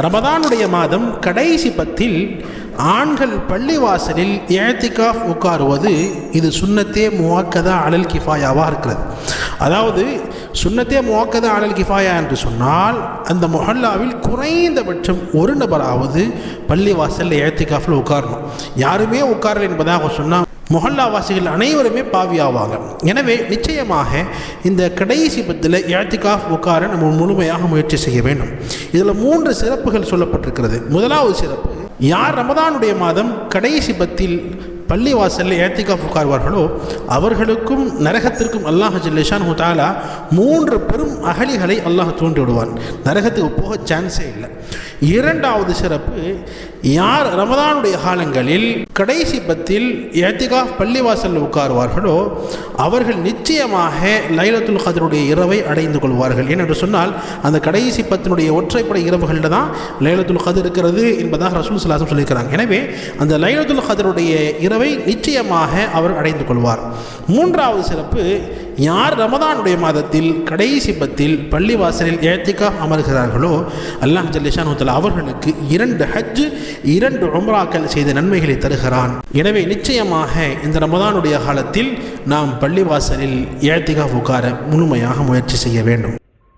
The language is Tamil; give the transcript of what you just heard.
ரமதானுடைய மாதம் கடைசி பத்தில் ஆண்கள் பள்ளிவாசலில் ஏத்திகாஃப் உட்காருவது இது சுன்னத்தே முவாக்கதா அலல் கிஃபாயாவாக இருக்கிறது. அதாவது சுன்னத்தே முவாக்கதா அலல் கிஃபாயா என்று சொன்னால் அந்த மொஹல்லாவில் குறைந்தபட்சம் ஒரு நபராவது பள்ளிவாசலில் ஏத்திகாஃபில் உட்காரணும். யாருமே உட்காரல் என்பதாக சொன்னால் மொஹல்லாவாசிகள் அனைவருமே பாவி ஆவாங்க எனவே நிச்சயமாக இந்த கடைசி பத்தில் ஏத்திகாஃப் உட்கார நம்ம முழுமையாக முயற்சி செய்ய வேண்டும். இதில் மூன்று சிறப்புகள் சொல்லப்பட்டிருக்கிறது. முதலாவது சிறப்பு யார் ரமதானுடைய மாதம் கடைசி பத்தில் பள்ளி வாசலில் ஏத்திகாஃப் உட்கார்வார்களோ அவர்களுக்கும் நரகத்திற்கும் அல்லாஹ் ஜில்லேஷான் ஹுதாலா மூன்று பெரும் அகலிகளை அல்லாஹ் தூண்டி விடுவான் நரகத்துக்கு போக சான்ஸே இல்லை. இரண்டாவது சிறப்பு யார் ரமதானுடைய காலங்களில் கடைசி பத்தில் ஏத்திகா பள்ளிவாசலில் உட்காருவார்களோ அவர்கள் நிச்சயமாக லைலத்துல் கதருடைய இரவை அடைந்து கொள்வார்கள். ஏனென்று சொன்னால் அந்த கடைசி பத்தினுடைய ஒற்றைப்படை இரவுகளில் தான் லைலத்துல் கதர் இருக்கிறது என்பதாக ரசூல் சலாசம் சொல்லியிருக்கிறாங்க. எனவே அந்த லைலத்துல் கதருடைய இரவை நிச்சயமாக அவர் அடைந்து கொள்வார். மூன்றாவது சிறப்பு யார் ரமதானுடைய மாதத்தில் கடைசி பத்தில் பள்ளிவாசலில் ஏத்திகா அமர்கிறார்களோ அல்லாஹ் ஜல்லிஷான் அவர்களுக்கு இரண்டு ஹஜ் இரண்டு உம்ராக்கள் செய்த நன்மைகளை தருகிறான். எனவே நிச்சயமாக இந்த ரமதானுடைய காலத்தில் நாம் பள்ளிவாசலில் ஏத்திகா உட்கார முழுமையாக முயற்சி செய்ய வேண்டும்.